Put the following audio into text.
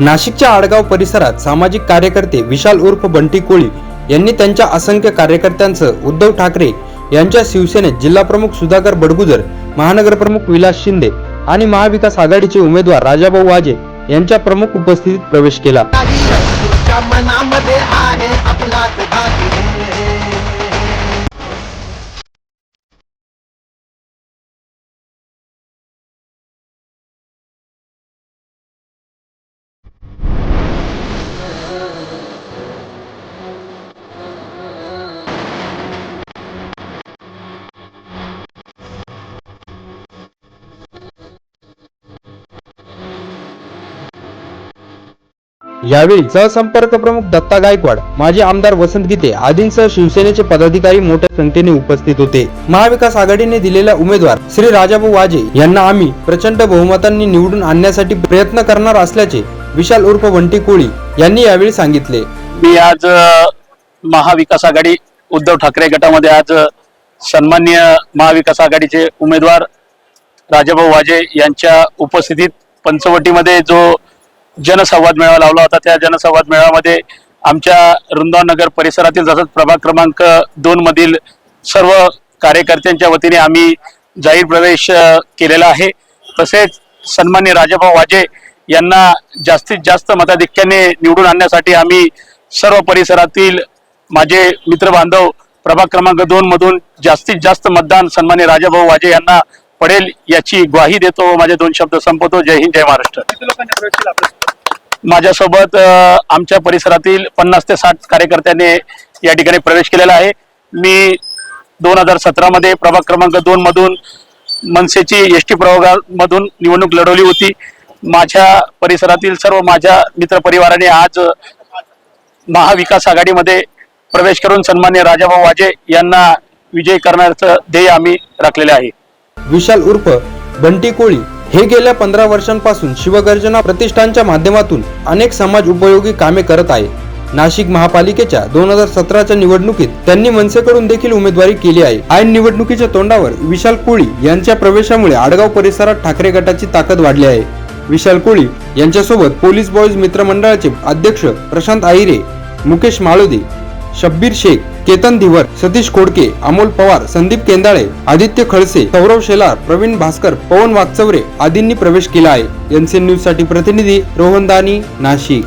नाशिकच्या आडगाव परिसरात सामाजिक कार्यकर्ते विशाल उर्फ बंटी कोळी यांनी त्यांच्या असंख्य कार्यकर्त्यांसह उद्धव ठाकरे यांच्या शिवसेनेत जिल्हाप्रमुख सुधाकर बडगुजर महानगरप्रमुख विलास शिंदे आणि महाविकास आघाडीचे उमेदवार राजाभाऊ वाजे यांच्या प्रमुख उपस्थितीत प्रवेश केला. यावेळी सहसंपर्क प्रमुख दत्ता गायकवाड माजी आमदार वसंत गीते आदींसह शिवसेनेचे पदाधिकारी मोठ्या संख्येने उपस्थित होते. महाविकास आघाडीने दिलेला उमेदवार श्री राजाभाऊ वाजे यांना आम्ही प्रचंड बहुमतांनी निवडून आणण्यासाठी प्रयत्न करणार असल्याचे विशाल उर्फ वंटी कोळी यांनी यावेळी सांगितले. मी आज महाविकास आघाडी उद्धव ठाकरे गटामध्ये आज सन्मान्य महाविकास आघाडीचे उमेदवार राजाभाऊ वाजे यांच्या उपस्थितीत पंचवटीमध्ये जो जनसंवाद मेळावा लावला होता. त्या जनसंवाद मेळाव्यामध्ये आमच्या वृंदावन नगर परिसरातील तसंच प्रभाग क्रमांक दोन मधील सर्व कार्यकर्त्यांच्या वतीने आम्ही जाहीर प्रवेश केलेला आहे. तसेच सन्मान्य राजाभाऊ वाजे यांना जास्तीत जास्त मताधिक्याने निवडून आणण्यासाठी आम्ही सर्व परिसरातील माझे मित्र बांधव प्रभाग क्रमांक दोन मधून जास्तीत जास्त मतदान सन्मान्य राजाभाऊ वाजे यांना पडेल याची ग्वाही देतो माझे दोन शब्द संपवतो. जय हिंद जय महाराष्ट्र. माझ्यासोबत आमच्या परिसरातील पन्नास ते साठ कार्यकर्त्यांनी या ठिकाणी प्रवेश केलेला आहे. मी दोन हजार सतरा मध्ये प्रभाग क्रमांक दोन मधून मनसेची एस टी प्रभागामधून निवडणूक लढवली होती. माझ्या परिसरातील सर्व माझ्या मित्र परिवाराने आज महाविकास आघाडीमध्ये प्रवेश करून सन्मान्य राजाभाऊ वाजे यांना विजयी करण्याचं ध्येय आम्ही राखलेले आहे. विशाल उर्फ बंटी कोळी हे गेल्या पंधरा वर्षांपासून शिवगर्जना प्रतिष्ठानच्या माध्यमातून अनेक समाज उपयोगी कामे करत आहे. नाशिक महापालिकेच्या दोन हजार सतराच्या निवडणुकीत त्यांनी मनसेकडून देखील उमेदवारी केली आहे. ऐन निवडणुकीच्या तोंडावर विशाल कोळी यांच्या प्रवेशामुळे आडगाव परिसरात ठाकरे गटाची ताकद वाढली आहे. विशाल कोळी यांच्यासोबत पोलीस बॉईज मित्रमंडळाचे अध्यक्ष प्रशांत आहिरे मुकेश माळोदे शब्बीर शेख केतन धिवर सतीश खोडके अमोल पवार संदीप केंदाळे आदित्य खळसे सौरव शेलार प्रवीण भास्कर पवन वागचौरे आदींनी प्रवेश केला आहे. एनसीएन न्यूजसाठी प्रतिनिधी रोहन दानी नाशिक.